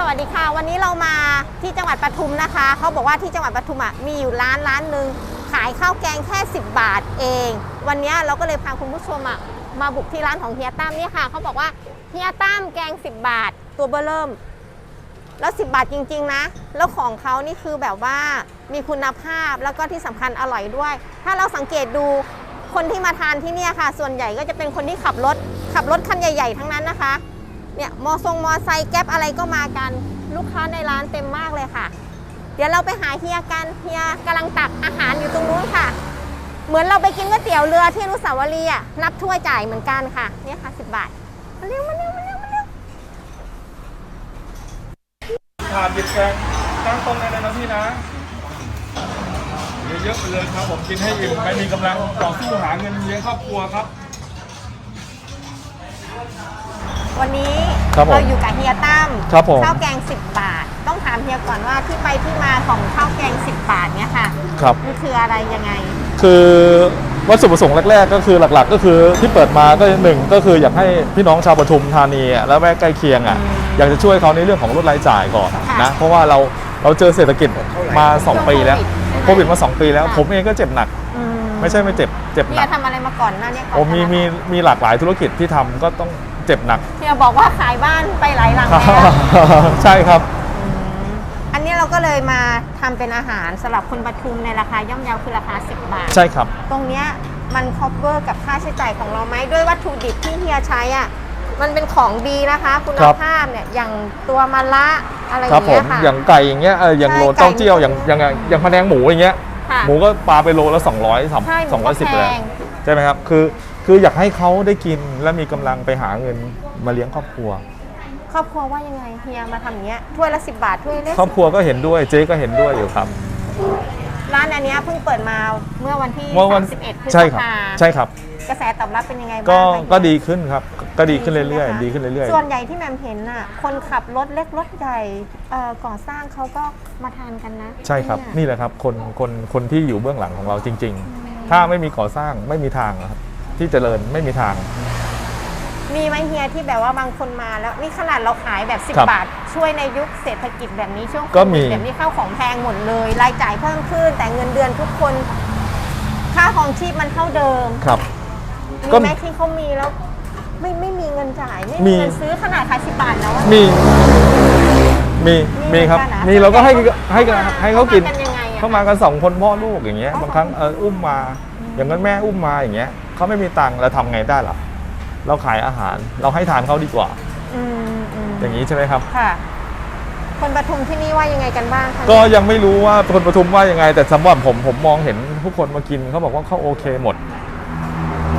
สวัสดีค่ะ วันนี้เรามาที่จังหวัดปทุมนะคะ เขาบอกว่าที่จังหวัดปทุมอะมีอยู่ร้านร้านหนึ่งขายข้าวแกงแค่ 10 บาทเอง วันนี้เราก็เลยพาคุณผู้ชมอะมาบุกที่ร้านของเฮียตั้มนี่ค่ะ เขาบอกว่าเฮียตั้มแกง 10 บาท ตัวเบอร์เริ่ม แล้ว 10 บาทจริง ๆ นะ แล้วของเขานี่คือแบบว่ามีคุณภาพแล้วก็ที่สำคัญอร่อยด้วย ถ้าเราสังเกตดูคนที่มาทานที่นี่ค่ะ ส่วนใหญ่ก็จะเป็นคนที่ขับรถขับรถคันใหญ่ ๆ ทั้งนั้นนะคะ เนี่ยมอทรงมอไซค์แก๊ปอะไรก็มากัน ลูกค้าในร้านเต็มมากเลยค่ะ เดี๋ยวเราไปหาเฮียกันเฮียกำลังตักอาหารอยู่ตรงนู้นค่ะ เหมือนเราไปกินก๋วยเตี๋ยวเรือที่อนุสาวรีย์อะนับถ้วยจ่ายเหมือนกันค่ะเนี่ยค่ะ10บบาทมาเร็วมาเร็วมาเร็วมาเร็วถาดหยิบแกงตั้งตรงเลยนะพี่นะเยอะๆไปเลยครับผมกินให้อิ่มไม่มีกำลังต่อสู้หาเงินเลี้ยงครอบครัวครับ วันนี้ครับผมเราอยู่กับเฮียตั้มครับผมข้าวแกง 10 บาท ต้องถามเฮียก่อนว่าที่ไปที่มาของข้าวแกง 10 บาทเนี่ยค่ะครับ มันคืออะไรยังไง คือวัตถุประสงค์แรก ๆ ก็คือหลักๆ ก็คือที่เปิดมาก็หนึ่งก็คืออยากให้พี่น้องชาวปทุมธานีอะและแวกใกล้เคียงอะอยากจะช่วยเขาในเรื่องของลดรายจ่ายก่อนค่ะนะเพราะว่าเราเราเจอเศรษฐกิจมา 2 ปีแล้วช่วงโคโควิวิดดมา 2 ปีแล้ว ค่ะ ผมเองก็เจ็บหนัก อืไม่ใช่ไม่เจ็บเจ็บเฮีหนัยกทำอะไรมาก่อนหน้าเนี้ก่อนโอ้มีหน้ามีนั้นมีหลากหลายธุรกิจที่ทำก็ต้อง เจ็บหนัก เฮียบอกว่าขายบ้านไปหลายหลังแล้ว ใช่ครับอืมอันนี้เราก็เลยมาทำเป็นอาหารสำหรับคนปทุมในราคาย่อมเยาคือราคา 10 บาท ใช่ครับ ตรงเนี้ยมัน cover กับค่าใช้จ่ายของเราไหมด้วยวัตถุดิบที่เฮียใช้อะมันเป็นของดีนะคะ คุณครับ ภาพเนี่ยอย่างตัวมะละอะไรอครับย่างผเงี้ยค่ะมอย่างไก่อย่างเงี้ยเอออย่างใช่โลเต้าเจี้ยวไก่อย่างอย่างอย่างพะแนงหมูอย่างเงี้ยค่ะหมูก็ปลาไปโลละ200 ใช่หมูสองร้อยสิบก็เลยแพงใช่ไหมครับ คือ คืออยากให้เขาได้กินและมีกำลังไปหาเงินมาเลี้ยงครอบครัว ครอบครัวว่ายังไงเฮียมาทำอย่างเงี้ยถ้วยละ10บาทถ้วยเล็กครอบครัวก็เห็นด้วยเจ๊ก็เห็นด้วยอยู่ครับร้านอันเนี้ยเพิ่งเปิดมาเมื่อวันที่เมื่อวัน31พฤษใช่ครับ ภาใช่ครับ กระแสตอบรับเป็นยังไงบ้างก็คะเฮียก็ดีขึ้นครับ ก็ดีขึ้นเรื่อยใช่ไหมคะๆดีขึ้นเรื่อยส่วนใหญ่ที่แหมมเห็นน่ะคนขับรถเล็กรถใหญ่เอ่อก่อสร้างเขาก็มาทานกันนะๆ ใช่ครับเนี่ยนี่แหละครับคนคนคนที่อยู่เบื้องหลังของเราจริง ๆ ถ้าไม่มีก่อสร้างไม่มีทางครับ ที่เจริญไม่มีทาง มีไหมเฮียที่แบบว่าบางคนมาแล้วนี่ขนาดเราขายแบบ 10 ครับบาท ช่วยในยุคเศรษฐกิจแบบนี้ช่วงโคก็วิมีดแบบนี้ข้าวของแพงหมดเลย รายจ่ายเพิ่มขึ้น แต่เงินเดือนทุกคน ค่าของชีพมันเท่าเดิมครับมีก็ไหมที่เขามีแล้ว ไม่ไม่มีเงินจ่ายไม่มี มีเงินซื้อขนาดขายสิบบาทแล้วอะ มีมีมีมีครับ เหมือนกันนะมีเราก็ให้ให้ให้เขากิน เขามากันยังไงอะเขามากันสองคนพ่อลูกอย่างเงี้ย อ๋อบางครั้งเอออุ้มมา อย่างนั้นแม่อุ้มมาอย่างเงี้ยเขาไม่มีตังค์เราทำไงได้ล่ะ เราขายอาหารเราให้ทานเขาดีกว่าอืมอืมอย่างนี้ใช่ไหมครับค่ะคนปทุมที่นี่ว่ายังไงกันบ้างคะก็ยังไม่รู้ว่าคนปทุมว่ายังไง แต่สำหรับผมผมมองเห็นทุกคนมากินเขาบอกว่าเขาโอเคหมด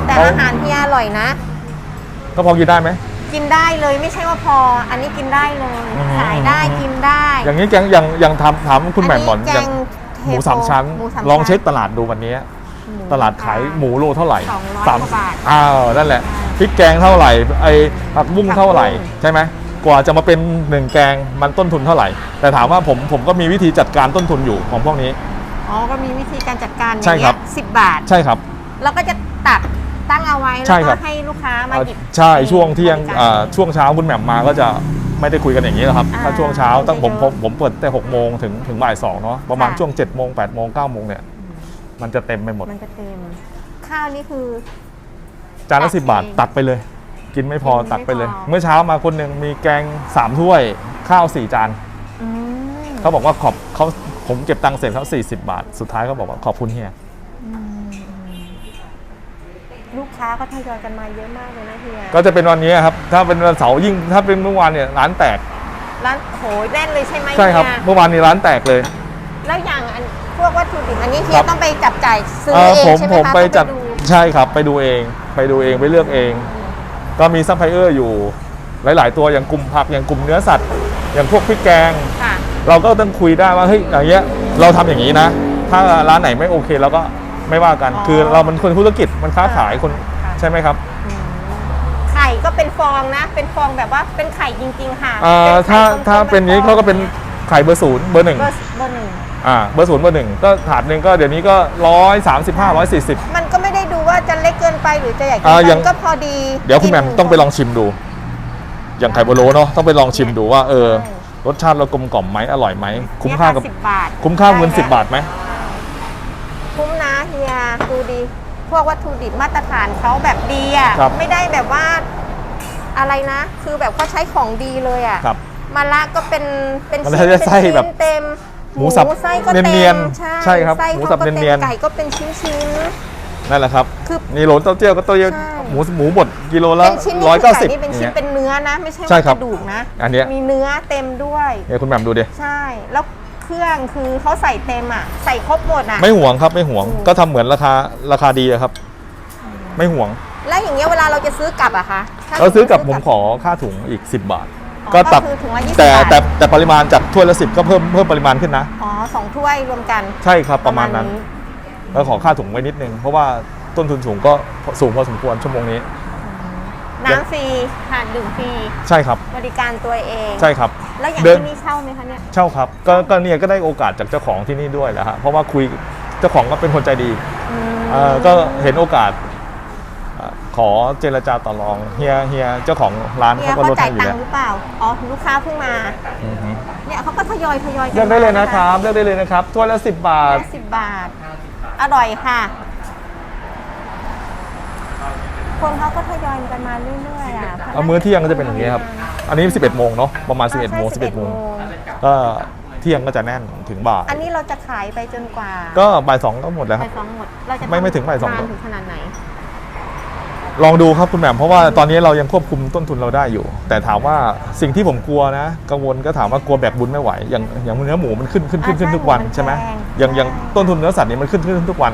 แต่เขาอาหารเฮียอร่อยนะ ก็พอกินได้ไหมกินได้เลยไม่ใช่ว่าพอ อันนี้กินได้เลยอืมขายได้กินได้ อย่างนี้แกงอย่างอย่างทำถามคุณแหม่มก่อนแกอย่างงหมูสามชั้นหมูสามลองเช็คชั้นตลาดดูวันนี้หมู ตลาดขายหมูโลเท่าไหร่สองร้อยสามกว่าบาทอ้าวนั่นแหละพริกแกงเท่าไหร่ไอ้ผักบุ้งผักบุ้งเท่าไหร่ใช่ไหมกว่าจะมาเป็นหนึ่งแกงมันต้นทุนเท่าไหร่ แต่ถามว่าผมผมก็มีวิธีจัดการต้นทุนอยู่ของพวกนี้อ๋อก็มีวิธีการจัดการอย่าใช่งครัเงี้บยสิบบาทใช่ครับแล้วก็จะตักตั้งเอาไว้ใช่แล้วครัก็บให้ลูกค้ามาหยิบใช่ช่วงเที่ยงบริการอ่าช่วงเช้าคุณแหม่มมาก็จะไม่ได้คุยกันอย่างนี้หรอกครับอ่าถ้าช่วงเช้าตั้งผมเยผอะมผมเปิดแต่หกโมงถึงถึงบ่ายสองเนาะประมาณค่ะช่วง7จ็ดโมงแปดโมงเก้าโมงเนี่ย มันจะเต็มไปหมด มันจะเต็ม ข้าวนี่คือ จานละตักสิบบาทเองตักไปเลย กินไม่พอกินไม่ตักไปเลย พอ เมื่อเช้ามาคนหนึ่งมีแกงสามถ้วยข้าวสี่จานอืมเขาบอกว่าขอบเขาผมเก็บตังค์เสร็จเขา40 บาท สุดท้ายเขาบอกว่าขอบคุณเฮียอืมลูกค้าก็ทยอยกันมาเยอะมากเลยนะเฮียก็จะเป็นวันนี้ครับถ้าเป็นวันเสาร์ยิ่งถ้าเป็นเมื่อวานเนี่ยร้านแตกร้านโหยแน่นเลยใช่ไหมใช่ครับเฮียเมื่อวานนี้ร้านแตกเลย แล้วอย่างอัน พวกวัตถุดิบอันนี้เฮีครัยบต้องไปจับจ่ายซื้อเอ่อเองผมใช่ไหมผมคะไปจัดต้องดูใช่ครับไปดูเอง ไปดูเองไปเลือกเอง ก็มีซัพพลายเออร์อยู่หลาย ๆ ตัวอย่างกลุ่มผักอย่างกลุ่มเนื้อสัตว์ อย่างพวกพริกแกงค่ะเราก็ต้องคุยได้ว่าเฮ้ยอย่างเงี้ยเราทำอย่างนี้นะ ถ้าร้านไหนไม่โอเคเราก็ไม่ว่ากันอ๋อคือเรามันคนธุรกิจมันค้าขายคนค่ะใช่ไหมครับอืมไข่ก็เป็นฟองนะ เป็นฟองแบบว่าเป็นไข่จริงๆค่ะอ่าเป็นไข่ถ้าต้มๆถ้าเป็นนี้ฟองเขาก็เป็นไข่เบอร์ศูนย์เบอร์หนึ่ง เบอร์เบอร์หนึ่งอ่าเบอร์ศูนย์เบอร์หนึ่งก็ถาดหนึ่งก็เดี๋ยวนี้ก็ร้อยสามสิบห้าร้อยสี่สิบ มันก็ไม่ได้ดูว่าจะเล็กเกินไปหรือจะใหญ่เกินอ่าไปยังก็พอดีเดี๋ยวคุณแหม่มกินต้องไปลองชิมดู อย่างไข่โบโลเนาะต้องไปลองชิมดูว่าเออใช่รสชาติเรากลมกล่อมไหมอร่อยไหมคุ้มค่ากับสิบบาทคุ้มค่าเงินได้10บาทไหมคุ้มนะเฮียดูดีพวกวัตถุดิบมาตรฐานเขาแบบดีอะครับ ไม่ได้แบบว่าอะไรนะ คือแบบเขาใช้ของดีเลยอะครับมาละก็เป็นเป็นมันชิ้นจะเป็นไส้ชิ้นแบบ เต็ม หมูสับไส้ก็เนีเต็ยนมๆใช่ใช่ครับไส้หมูเขาสับก็ต็มเนียนๆไก่ก็เป็นชิ้นชิ้น นั่นแหละครับคือนี่โหลเต้าเจี้ยวก็เต้าเจี้ยวใช่ หมูหมูบดกิโลๆละเป็นชิ้นร้อยนี่เก้าคือสิบไก่นี่เป็นชิ้นเป็นเนื้อนะ ไม่ใช่ใช่ว่าครักบระดูกนะ อันเนี้ยมีเนื้อเต็มด้วย เนี่ยคุณแหม่มดูดิใช่ แล้วเครื่องคือเขาใส่เต็มอะ ใส่ครบหมดอะ ไม่ห่วงครับไม่ห่วงอืมก็ทำเหมือนราคาราคาดีอะครับ ไม่ห่วงแล้วอย่างเงี้ยเวลาเราจะซื้อกลับอะคะถ้เราซื้อกลับสผมติขอค่าถุงอีก 10 บาท อ๋อก็ตัดคือถุงละ20แต่บาท แต่แต่ปริมาณจากถ้วยละสิบก็เพิ่มเพิ่มปริมาณขึ้นนะ อ๋อสองถ้วยรวมกันใช่ครับประมาณนั้นแล้วขอค่าถุงไว้นิดนึง เพราะว่าต้นทุนสูงก็สูงพอสมควรชั่วโมงนี้ น้ำฟรีหาดดื่มฟรีใช่ครับ บริการตัวเองใช่ครับ แล้วอย่างเดิน ที่นี่เช่าไหมคะเนี่ย เช่าครับก็ก็เนี่ยก็ได้โอกาสจากเจ้าของที่นี่ด้วยแหละฮะเพราะว่าคุยเจ้าของก็เป็นคนใจดีอืม เอ่อก็เห็นโอกาสเอ่อ ขอเจรจาต่อรองเฮียเฮียเจ้าของร้านเนี่ยเขาก็เขาลดจ่ายให้อยู่ตังแล้วค์หรือเปล่า อ๋อลูกค้าเพิ่งมา อือฮึเนี่ยเขาก็ทยอยทยอยเลือกได้เลยนะครับเลือกได้เลยนะครับถ้วยละ10บาทสิบบาท อร่อยค่ะ คนเขาก็ทยอยกันมาเรื่อยๆอะเอามื้อเที่ยงก็จะเป็นอย่างนี้ครับ อันนี้ 11 โมงเนาะ ประมาณ 11 โมงใช่11 โมง ก็เที่ยงก็จะแน่นถึงบ่าย อันนี้เราจะขายไปจนกว่าก็บ่ายสองก็หมดแล้วคไปรับสองหมด เราจะไม่ไม่ถึงบ่ายสองนานถึงขนาดไหน ลองดูครับคุณแหม่มเพราะว่าตอนนี้เรายังควบคุมต้นทุนเราได้อยู่ แต่ถามว่าสิ่งที่ผมกลัวนะ กังวลก็ถามว่ากลัวแบกบุญไม่ไหว อย่างอย่างเนื้อหมูมันขึ้นขึ้นขึ้นขึ้นอ่าใช่ทุกวันมันใช่ไหมแพงอย่างอย่างใช่ต้นทุนเนื้อสัตว์นี่มันขึ้นขึ้นทุกวัน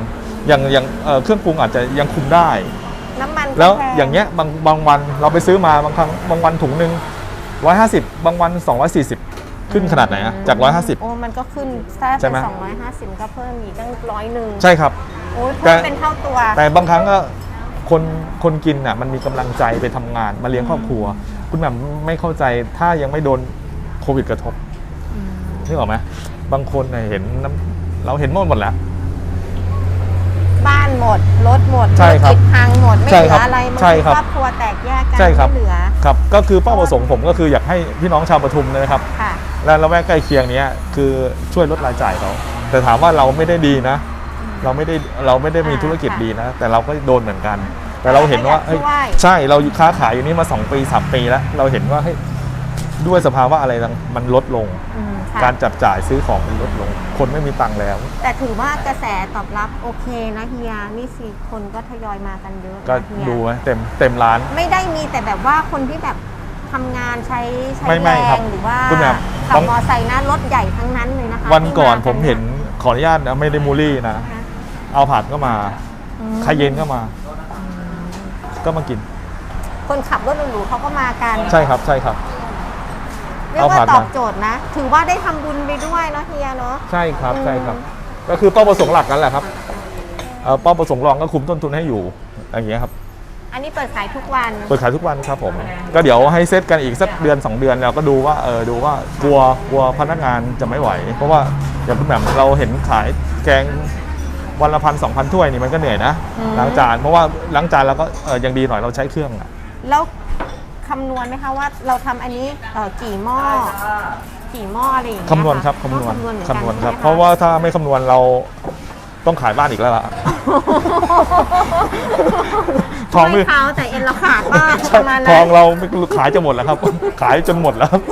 อย่างอย่างเอ่อเครื่องปรุงอาจจะยังคุมได้ น้ำมันก็แล้วพอย่างเงี้ยบางบางวันเราไปซื้อมาบางครั้งบางวันถุงหนึ่ง150บางวัน240ขึ้นขนาดไหนอะจาก150โอ้มันก็ขึ้นถ้าใช่เป็นไหมสองร้อยห้าสิบก็เพิ่มอีกตั้งร้อยหนึ่งใช่ครับโอ้ยแต่เพิ่มเป็นเท่าตัว แต่บางครั้งก็ คนคนกินอะมันมีกำลังใจไปทำงานมาเลี้ยงครอบครัว คุณแหม่มไม่เข้าใจถ้ายังไม่โดนโควิดกระทบนึกออกไหมบางคนน่ะเห็นน้ำเราเห็นหมดหมดแล้วบ้านหมดรถหมดใช่ครับธุกิจพังหมดไม่ใช่เหลืครัอบอะไรบางใช่ทีครับครอบครัวแตกแยกกันใช่ครับไม่เหลือครับก็คือเป้าประสงค์ผมก็คืออยากให้พี่น้องชาวปทุมนะครับค่ะและละแวกใกล้เคียงเนี้ยคือช่วยลดรายจ่ายเขาแต่ถามว่าเราไม่ได้ดีนะ เราไม่ได้เราไม่ได้มีอ่าธุรกิจค่ะดีนะ แต่เราก็โดนเหมือนกัน แต่เราเห็นว่าเราก็อยากเฮ้ยช่วยใช่เราค้าขายอยู่นี่มา 2 ปี 3 ปีแล้ว เราเห็นว่าเฮ้ยด้วยสภาวะอะไรต่างมันลดลงอืมค่ะการจับจ่ายซื้อของมันลดลง คนไม่มีตังค์แล้ว แต่ถือว่ากระแสตอบรับโอเคนะเฮียนี่สิคนก็ทยอยมากันเยอะนะก็เฮียดูไว้เต็มเต็มร้าน ไม่ได้มีแต่แบบว่าคนที่แบบทำงานใช้ใช้ไม่ไม่แรครับงหรือว่าคุณแหม่มขับบางมอไซค์นะรถใหญ่ทั้งนั้นเลยนะคะวันก่อนที่าผมเห็นขออนุญาตนะไม่ได้มูลลี่นะนะคะ เอาผัดก็มาอืมคาเย็นก็มา ก็มากิน คนขับรถหรูๆเขาก็มากันใช่ครับใช่ครับ เรียกเอาว่าผ่านตมา อบโจทย์นะ ถือว่าได้ทำบุญไปด้วยเนาะเฮียเนาะ ใช่ครับอืม ใช่ครับ ก็คือเป้าประสงค์หลักกันแหละครับเอ่อเป้าประสงค์รองก็คุมต้นทุนให้อยู่อย่างเงี้ยครับอันนี้เปิดขายทุกวัน เปิดขายทุกวันครับผม ก็เดี๋ยวให้เซตกันอีกสักเดือน 2 เดือนเราก็ดูว่าเออดูว่ากลัวกลัวพนักงานจะไม่ไหว เพราะว่าอย่างคุณแหม่มเราเห็นขายแกง วันละพันสองพันถ้วยนี่มันก็เหนื่อยนะอืม ล้างจานเพราะว่าล้างจานเราก็เออยังดีหน่อยเราใช้เครื่องอะแล้วคำนวณไหมคะว่าเราทำอันนี้เอ่อกี่หม้อกี่หม้ออะไรอย่างเงี้ยคำนวณครับต้อคำนวณคำนวณเหมือนคำนวณกันครับ ใช่ไหมเพราะว่าถ้าไม่คำนวณเราต้องขายบ้านอีกแล้วล่ะ ทองไม่ ไม่เท้าแต่เอ็นเราขาดบ้างประมาณทนั้องนเราขายจะหมดแล้วครับ ขายจนหมดแล้วครับ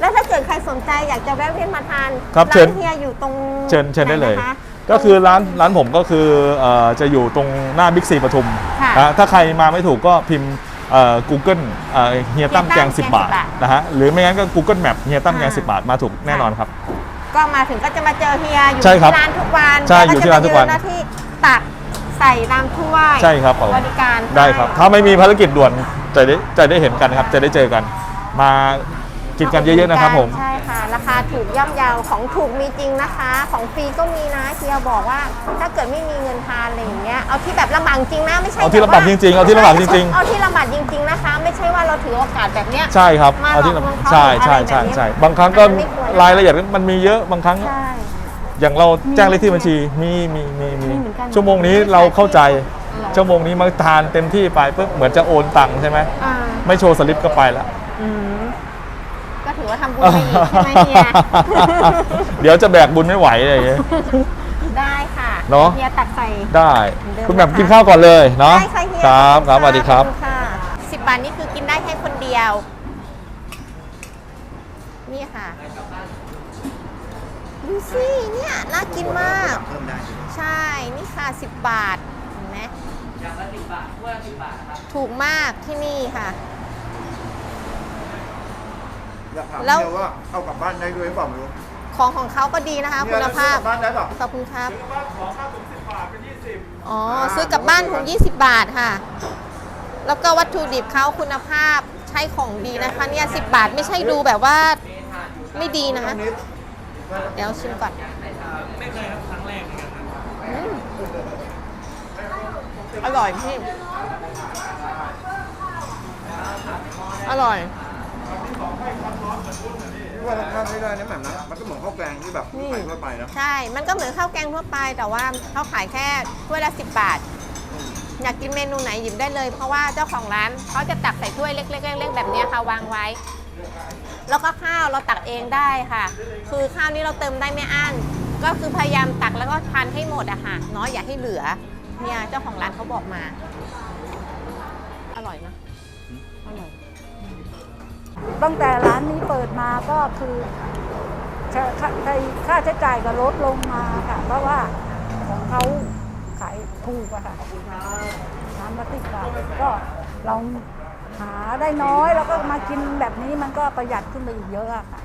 แล้วถ้าเกิดใครสนใจอยากจะแวะเวียนมาทานครับเชิญนเฮียอยู่ตรงเชิญเชิญได้เลย หนนะคะ ก็คือร้านร้านผมก็คือเอ่อจะอยู่ตรงหน้าบิ๊กซีปทุมค่ะนะถ้าใครมาไม่ถูกก็พิมพ์เอ่อ Google เอ่อเฮียตั้มเฮียตั้มแกงแกง10บาท10 บาทนะฮะหรือไม่งั้นก็ Google Map เฮียตั้มแกงอ่า10 บาทมาถูกแน่นอนครับ ก็มาถึงก็จะมาเจอเฮียอยู่ใช่ครับที่ร้านทุกวันใช่แกอยู่ที่ร้านทุกวันจะมยืหน้าที่ตักใส่น้ำถ้วยใช่ครับผมบริการได้ครับ ถ้าไม่มีภารกิจด่วนจะได้จะได้เห็นกันครับ จะได้เจอกัน มากินกันเยอะๆนะครับผม ใช่ ค่ะ ราคาถูกย่อมเยาวของถูกมีจริงนะคะ ของฟรีก็มีนะเฮียบอกว่า ถ้าเกิดไม่มีเงินทานอะไรอย่างเงี้ยเอาที่แบบลำบากจริงนะไม่ใช่เอาที่แบบลำบากว่จริงๆเอาที่ลำบากจริงๆ เอาที่ลำบากจริง ๆนะคะ ไม่ใช่ว่าเราถือโอกาสแบบเนี้ย ใช่ครับมาเอาที่หลอกลวงเขาใช่ใช่หรืออะไรใช่แบบนี้ใช่บางครั้งก็อันนั้นไม่ควร รายละเอียดมันมีเยอะบางครั้ง ใช่ อย่างเราแจ้งเลขที่บัญชีมีมีมีมีมีเหมือนกันชั่วโมงนี้เราเข้าใจหรอชั่วโมงนี้มาทานเต็มที่ไปปุ๊บเหมือนจะโอนตังค์ใช่ไหมอ่า ไม่โชว์สลิปก็ไปละอืม ก็ถือว่าว่าทำบุญไปอีกใช่ไหมเฮีย เดี๋ยวจะแบกบุญไม่ไหวอะไรอย่างเงี้ย ได้ค่ะเนอะ เฮียตักใส่ ได้เหมือนเดิมคุณแบบนะคะ กินข้าวก่อนเลยเนาะได้ค่ะเฮียครับครับสวัสดีครับ ขอณค่ะสิบบาทนี่คือกินได้แค่คนเดียว นี่ค่ะ ดูสิเนี่ยน่ากินมากเพิ่มได้ใช่ นี่ค่ะ10บาท เห็นไหมอย่างละสิบบาทถ้วยละสิบบาทครับ ถูกมากที่นี่ค่ะ อยากถามแล้วเดียวว่าเอากลับบ้านได้ด้วยหรือเปล่าไม่รู้ของของเขาก็ดีนะคะ คุณภาพเนี่ยเอกลับบ้านได้เปล่า ขอบคุณครับ ซื้อบ้านขอค่าถุงสิบบาทเป็นยี่สิบอ๋อ ซื้อกลับบ้านถุง20 บาทค่ะ แล้วก็วัตถุดิบเขาคุณภาพใช้ของดีนะคะเนี่ย10 บาทไม่ใช่ดูแบบว่าไม่ดีนะคะนิดเดี๋ยวชิมก่อนอืมอร่อยพี่ อร่อย ที่ว่าเราพลาดไม่ได้นะแบบนั้นมันก็เหมือนข้าวแกงที่แบบนี่ขายทั่วไปนะใช่ มันก็เหมือนข้าวแกงทั่วไป แต่ว่าเขาขายแค่ถ้วยละ10 บาท อยากกินเมนูไหนหยิบได้เลย เพราะว่าเจ้าของร้านเขาจะตักใส่ถ้วยเล็กๆเล็กๆแบบเนี้ยค่ะวางไว้ แล้วก็ข้าวเราตักเองได้ค่ะ คือข้าวนี้เราเติมได้ไม่อั้น ก็คือพยายามตักแล้วก็ทานให้หมดอะค่ะเนาะอย่าให้เหลือ เนี่ยเจ้าของร้านเขาบอกมา ตั้งแต่ร้านนี้เปิดมาก็คือค่าใช้จ่ายก็ลดลงมาค่ะ เพราะว่าของเขาขายถูกอะค่ะน้ำละสิบบาก็เราหาได้น้อยแล้วก็มากินแบบนี้มันก็ประหยัดขึ้นไปอีกเยอะค่ะ